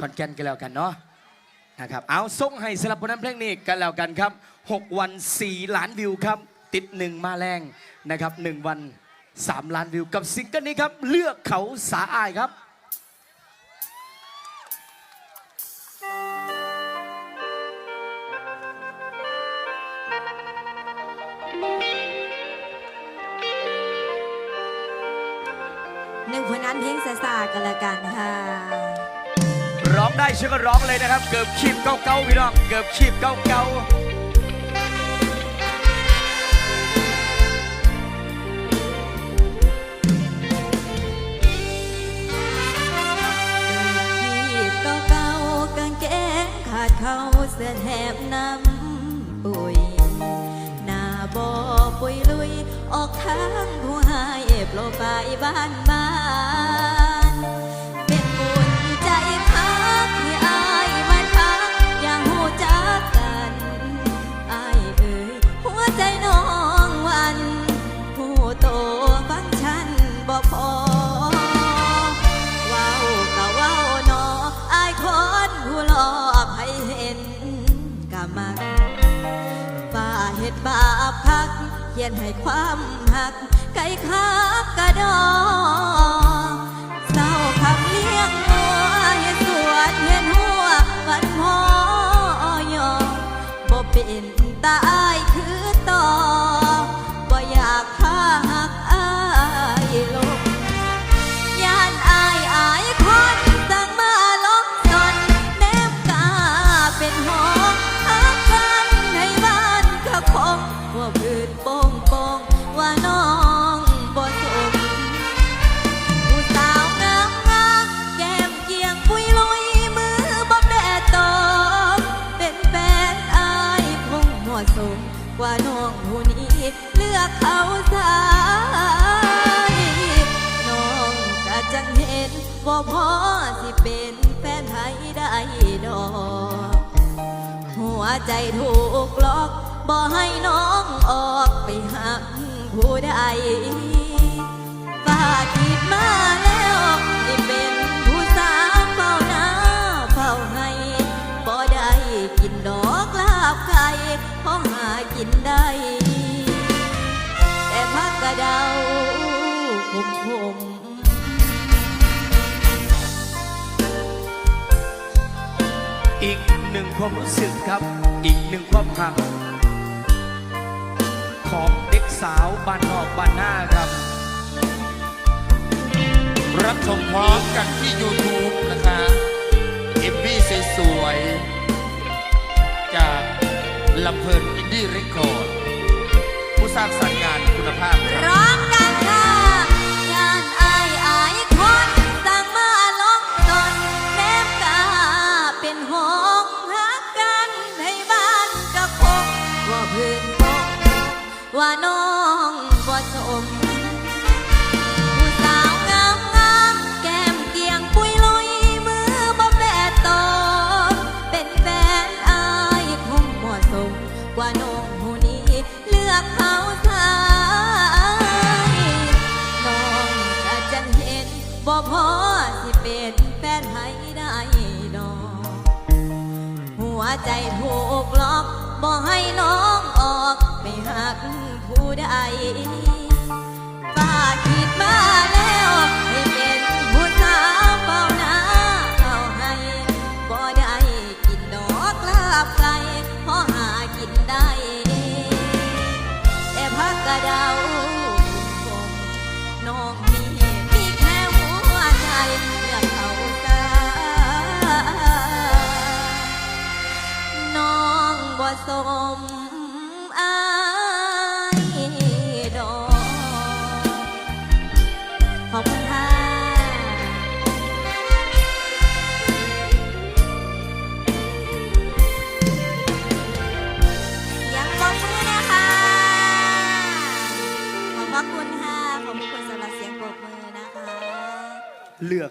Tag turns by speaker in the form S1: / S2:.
S1: ขอนแก่นกันแล้วกันเนาะนะครับเอาส่งให้สำหรับผลงานเพลงนี้กันแล้วกันครับ 6 วัน 4 ล้านวิวครับ ติดหนึ่งมาแรงนะครับ 1 วัน 3 ล้านวิวกับซิงเกิลนี้ครับ เลือกเขาสาอายครับ
S2: หนึ่งผลงานเพลงซาซากันละกันค่ะ
S1: ร้องได้ชื่อก็ร้องเลยนะครับ เกือบขีบเก้าเก้าพี่น้องเกือบขีบเก้าเก้า
S2: ขีบเก่าๆกางเกงขาดเขาเสื้อแถบน้ำปุยหน้าบ่อปุยลุย ออกทางผู้หายโปรไปบ้านบ้า็ดบาปพักเขียนให้ความหัก ไก่คักกระดอเศร้าคำเลี้ยงหัวเห็นสวดเห็นหัววันพอยอบ่เป็นตาะสมกว่าน้องผู้นี้เลือกเขาสายน้องก็จังเห็นว่าพ่อสิเป็นแฟนไทยได้ดอก หัวใจถูกล็อกบ่ให้น้องออกไปหักผู้ใด กินได้ แต่พักกระเดาคมคม
S1: อีกหนึ่งความรู้สึกครับ อีกหนึ่งความหัก ของเด็กสาวบ้านนอกบ้านหน้าครับ
S3: รับชมพร้อมกันที่ YouTube นะคะเอมบี้สวยๆจาก ลำเพลินอินดี้เรคคอร์ดผู้สร้างสรรค์งานคุณภาพครับ
S2: ร้องดังค่ะงานอายอายคนสั่งมาลองตนแนมกาเป็นห้องหักกันให้บ้านกะคงว่าพื้นคงว่าน้องบ่สม บ่พอสิเป็นแฟนให้ได้ดอก หัวใจถูกล็อกบ่ให้น้องออก ไม่หักผู้ใด สมอายดอกขอบคุณค่ะยังปรบมือนะคะ ขอบพระคุณค่ะ ขอบคุณสำหรับเสียงปรบมือนะคะ
S1: เลือก